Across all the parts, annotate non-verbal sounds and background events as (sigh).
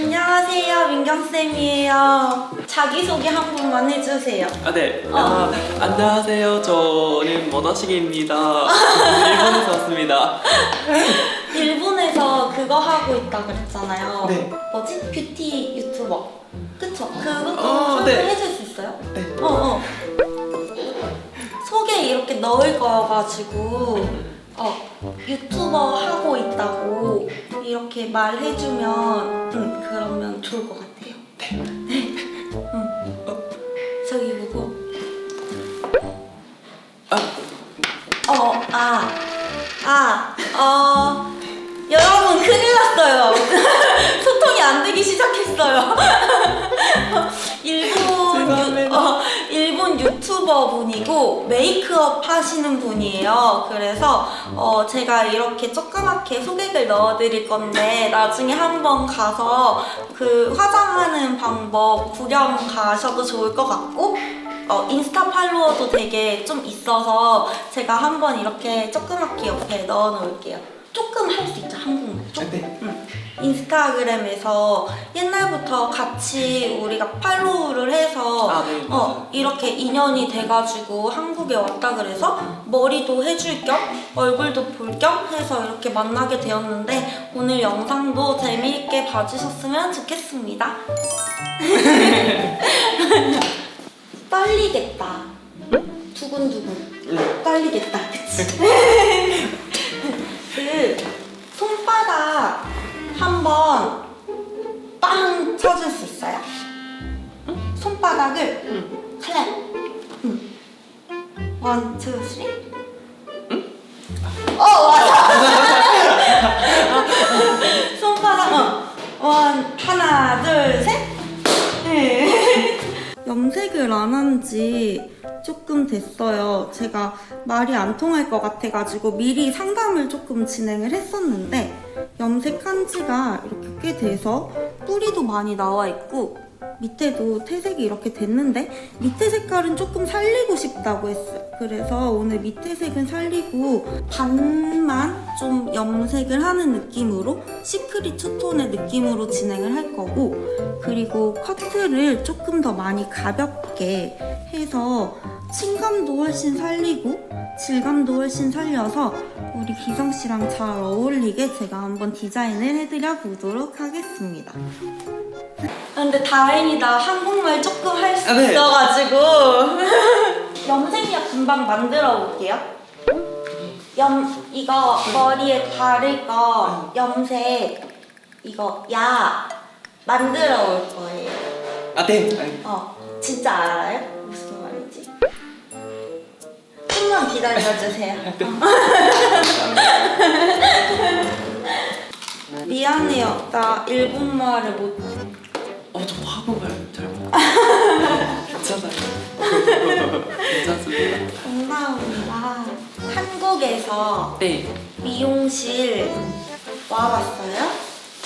안녕하세요, 민경쌤이에요. 자기소개 한 번만 해주세요. 아, 네. 어. 아, 안녕하세요. 저는 모더식입니다. (laughs) 일본에서 왔습니다. (laughs) 일본에서 그거 하고 있다 그랬잖아요. 네. 뭐지? 뷰티 유튜버. 그쵸? 그것도 어, 설명해줄 수 있어요? 네. 어, 어. 속에 이렇게 넣을 거여가지고, 어, 유튜버 하고 있다고 이렇게 말해주면, 음, 그러면 좋을 것 같아요. 네. 유튜버 분이고 메이크업 하시는 분이에요. 그래서 어, 제가 이렇게 조그맣게 소개글 넣어드릴 건데 나중에 한번 가서 그 화장하는 방법 구경 가셔도 좋을 것 같고 어, 인스타 팔로워도 되게 좀 있어서 제가 한번 이렇게 조그맣게 옆에 넣어 놓을게요. 조금 할 수 있죠, 한국말. 조금. 인스타그램에서 옛날부터 같이 우리가 팔로우를 해서 아, 네. 어, 이렇게 인연이 돼가지고 한국에 왔다 그래서 머리도 해줄 겸 얼굴도 볼 겸 해서 이렇게 만나게 되었는데 오늘 영상도 재미있게 봐주셨으면 좋겠습니다. (laughs) 떨리겠다. 두근두근. 네. 떨리겠다. 그치? (laughs) 그 손바닥 한번 빵 쳐줄 수 있어요? 손바닥을 클랩. 응. 원, 투, 쓰리. 어, 맞아. (laughs) 손바닥, 어. 원, 하나, 둘, 셋. 네. (laughs) 염색을 안 한 지 조금 됐어요. 제가 말이 안 통할 것 같아가지고 미리 상담을 조금 진행을 했었는데 염색한 지가 이렇게 꽤 돼서 뿌리도 많이 나와 있고 밑에도 태색이 이렇게 됐는데 밑에 색깔은 조금 살리고 싶다고 했어요. 그래서 오늘 밑에 색은 살리고 반만 좀 염색을 하는 느낌으로 시크릿 투톤의 느낌으로 진행을 할 거고 그리고 커트를 조금 더 많이 가볍게 해서 층감도 훨씬 살리고 질감도 훨씬 살려서 우리 기성 씨랑 잘 어울리게 제가 한번 디자인을 해드려 보도록 하겠습니다. 근데 다행이다. 한국말 조금 할 수 아, 네. 있어가지고 (laughs) 염색약 금방 만들어 올게요. 염 이거 머리에 바를 거 염색 이거 약 만들어 올 거예요. 아, 네. 아니, 어 진짜 알아요? 무슨 말인지? 좀만 기다려 주세요. 미안해요. 나 일본말을 못해. 어, 저 한국말 잘 못해요. 괜찮아요. 괜찮습니다. 감사합니다. 한국에서 네. 미용실 와봤어요?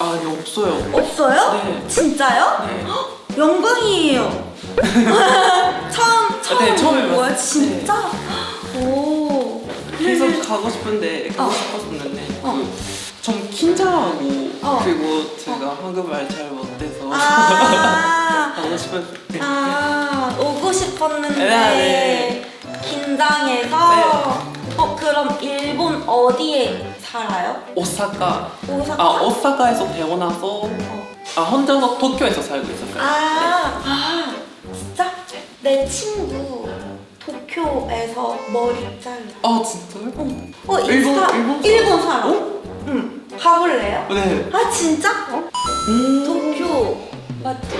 아, 네, 없어요. 없어요? 네. 진짜요? 네. 영광이에요. (laughs) 처음 처음 네, 처음 본 거야? 해봤어요. 진짜? 오. 계속 가고 싶은데, 가고 어. 싶었었는데. 어. 그, 좀 긴장하고, 어. 그리고 제가 한국말 잘 못 해서. 아. (laughs) 가고 싶었는데. 아 오고 싶었는데 네, 네. 긴장해서. 어 그럼 일본 어디에 살아요? 오사카. 오사카. 아, 오사카에서 태어나서, 어. 아, 혼자서 도쿄에서 살고 있었어요. 아, 아, 진짜? 내 친구 도쿄에서 머리 잘라. 아, 진짜요? 어, 일본- 인스타 일본 일본, 사람? 살아. 어? 응. 가볼래요? 네. 아, 진짜? 음. 도쿄 맞죠?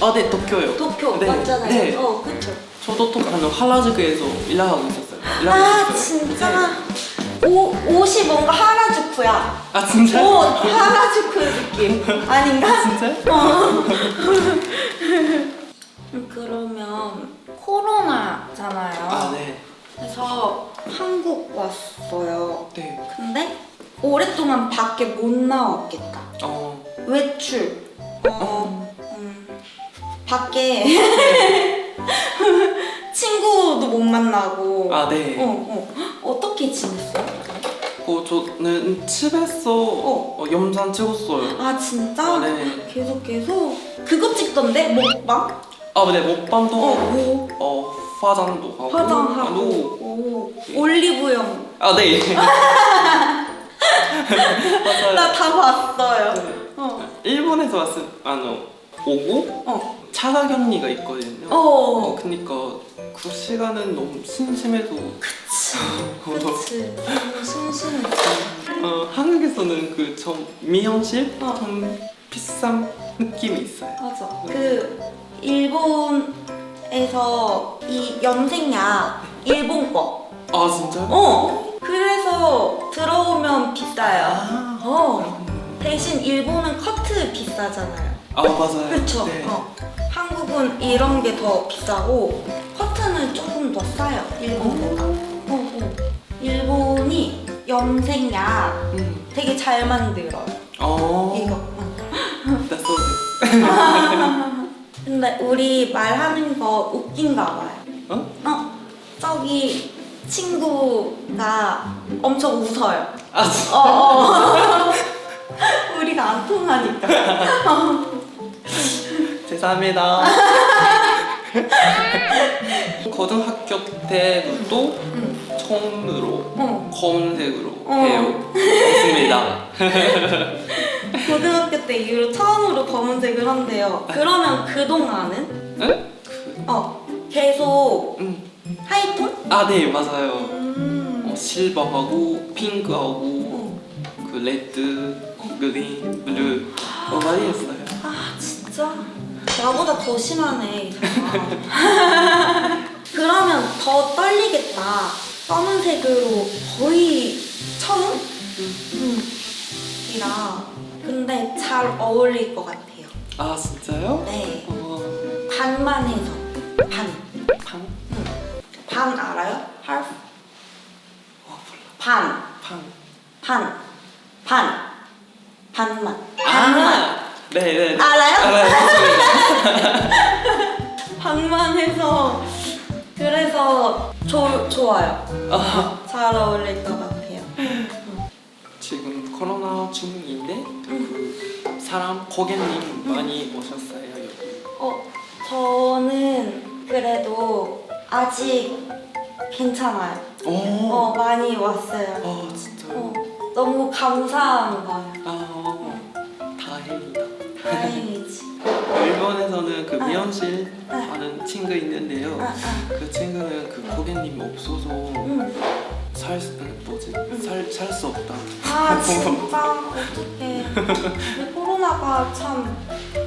아, 네, 도쿄요. 도쿄 네. 맞잖아요. 네. 어, 그쵸. 저도 또 가는 하라주쿠에서 일하고 있었어요. 일하고 아, 있었어요. 진짜. 네. 오, 옷이 뭔가 하라주쿠야. 아, 진짜? 오, 하라주쿠 느낌. (laughs) 아닌가? 진짜요? 음, (laughs) 그러면 코로나잖아요. 아, 네. 그래서 한국 왔어요. 네. 근데 오랫동안 밖에 못 나왔겠다. 어. 외출. 어, 음, 밖에 (laughs) 친구도 못 만나고. 아, 네. 어, 어. 어떻게 지냈어요? 그 저는 집에서 어, 영상 찍었어요. 아 진짜? 아, 네. 계속 계속 그거 찍던데 먹방? 아, 네, 먹방도 어, 하고, 뭐 어, 화장도 하고. 화장하고 또- 오, 올리브영 아, 네. (laughs) 나 다 봤어요. 네. 어. 일본에서 왔을, 아, no, 오고 어. 차가 격리가 있거든요. 어. 어, 그니까 그 시간은 너무 심심해서 그치. (laughs) 어, 그치. 너무 심심했어. 어, 한국에서는 그좀 미용실 어. 좀 비싼 느낌이 있어요. 맞아. 그 일본에서 이 염색약 일본 거. 아 진짜 요? 어. 그래서 들어오면 비싸요. 아, 어. 대신 일본은 커트 비싸잖아요. 아 맞아요. 그쵸? 네. 어. 한국은 이런 게 더 비싸고 커트는 조금 더 싸요. 일본보다. 어, 어. 일본이 염색약 음. 되게 잘 만들어요. 어. 이거. 어. That's. (laughs) 근데 우리 말하는 거 웃긴가 봐요. 어? 어, 저기 친구가 엄청 웃어요. 아. 어, 어. (laughs) 우리가 안 통하니까. (laughs) 죄송합니다. (laughs) 고등학교 때부터 응. 처음으로 어. 검은색으로 어. 배웠습니다. 고등학교 때 이후로 처음으로 검은색을 한대요. 그러면 그동안은? 응? 어, 계속 음. 하이톤? 아 네 맞아요. 음. 어, 실버하고 핑크하고 어. 그 레드, 그린, 블루 어, 많이 했어요. 아 진짜 나보다 더 심하네 이 사람 (laughs) 그러면 더 떨리겠다 검은색으로 거의 처음? 음. 이라 근데 잘 어울릴 것 같아요 아 진짜요? 네 어, 반만 해서 반 팡? 반 알아요? half? 어. 반 팡. 반, 반, 반만, 반만, 아, 네네. 알아요? 알아요. (laughs) 반만 해서 그래서 조, 좋아요. 아, 잘 어울릴 것 같아요. 지금 코로나 중인데 그 사람 고객님 많이 오셨어요 여기. 어, 저는 그래도 아직 괜찮아요. 오. 어, 많이 왔어요. 아 진짜. 어, 너무 감사한 거예요. 아 어, 다행이다. 다행이지. 일본에서는 그 아. 미용실 아. 하는 친구 있는데요. 아, 아, 그 친구는 그 고객님 없어서 응. 살 수- 뭐지 살 살 수 없다. 아 진짜 어떡해 (laughs) 코로나가 참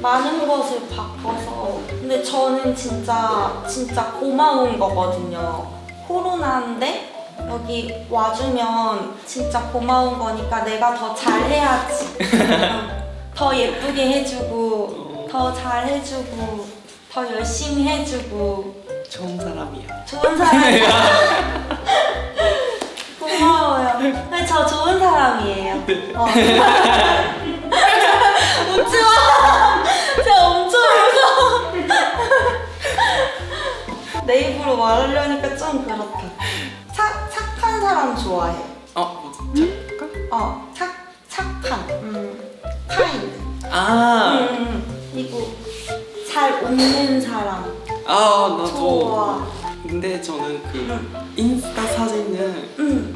많은 것을 바꿔서 근데 저는 진짜 진짜 고마운 거거든요 코로나인데 여기 와주면 진짜 고마운 거니까 내가 더 잘해야지 어, (laughs) 더 예쁘게 해주고 더 잘해주고 더 열심히 해주고 좋은 사람이야. 좋은 사람이야. (laughs) 고마워요. 근데 저 좋은 사람이에요. 어. (laughs) 내 입으로 말하려니까 좀 그렇다. 착 착한 사람 좋아해. 어 뭐지 잠깐. 어, 착 착한. 음, 카인드. 아. 음, 그리고 잘 웃는 사람 아 나도. 좋아. 근데 저는 그 응. 인스타 사진은 음,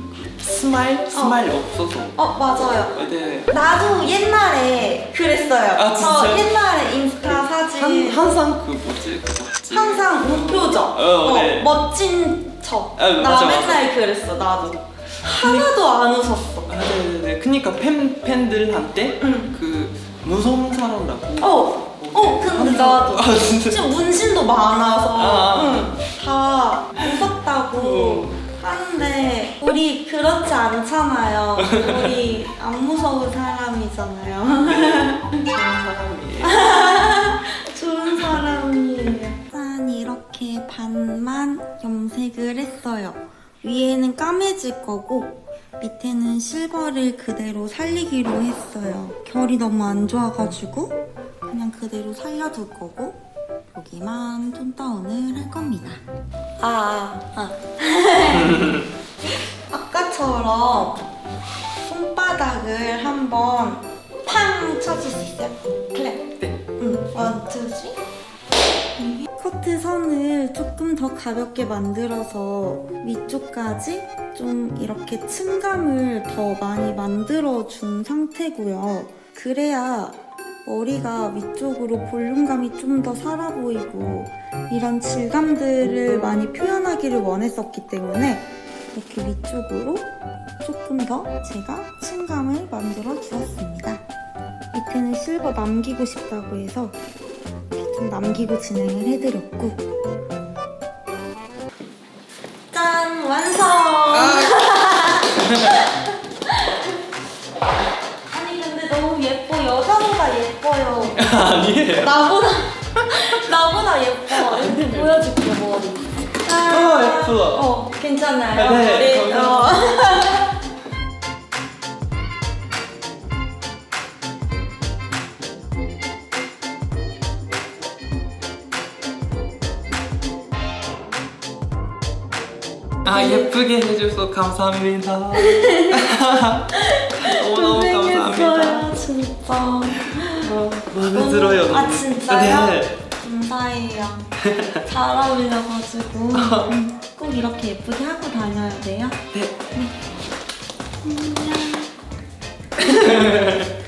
스마일 스마일 없어서. 어 맞아요. 네. 나도 옛날에 그랬어요. 아, 저 진짜요? 옛날에 인스타 사진 한 항상 그 뭐지 그 뭐지. 항상 무표정, 어, 네. 멋진 척. 아, 나 맞아, 맨날 그랬어, 나도. 하나도 안 웃었어. 아 네네네. 그니까 팬 팬들한테 응. 그 무서운 사람이라고. 어, 어, 근데 나도. 아 진짜. 지금 문신도 많아서 아. 응, 다 무섭다고 어. 하는데 우리 그렇지 않잖아요. 우리 안 무서운 사람이잖아요. 좋은 (laughs) 사람이에요. 좋은 사람이에요. 짠 이렇게 반만 염색을 했어요. 위에는 까매질 거고 밑에는 실버를 그대로 살리기로 했어요. 결이 너무 안 좋아가지고 그냥 그대로 살려둘 거고 여기만 톤 다운을 할 겁니다. 아, 아. (laughs) 아까처럼 손바닥을 한번 팡 쳐줄 수 있어요? 클랩. 네. 응. 원, 투, 쓰리. 커트 선을 조금 더 가볍게 만들어서 위쪽까지 좀 이렇게 층감을 더 많이 만들어 준 상태고요. 그래야 머리가 위쪽으로 볼륨감이 좀 더 살아 보이고 이런 질감들을 많이 표현하기를 원했었기 때문에 이렇게 위쪽으로 조금 더 제가 층감을 만들어 주었습니다. 밑에는 실버 남기고 싶다고 해서 좀 남기고 진행을 해드렸고 짠! 완성! 아 예뻐요 아니에요. 나보다 (laughs) 나보다 예뻐 이렇게 보여줄게 머리 어, 예쁘다. 어 괜찮아요? 네, 머리? 감사합니다. 어. 아 예쁘게 해줘서 감사합니다. (laughs) 너무너무 감사합니다. 고생했어요 진짜. (laughs) 마음에 들어요. 아, 진짜요? 네. 감사해요. 잘 어울려가지고 어. 꼭 이렇게 예쁘게 하고 다녀야 돼요. 네. 네. 안녕. (laughs)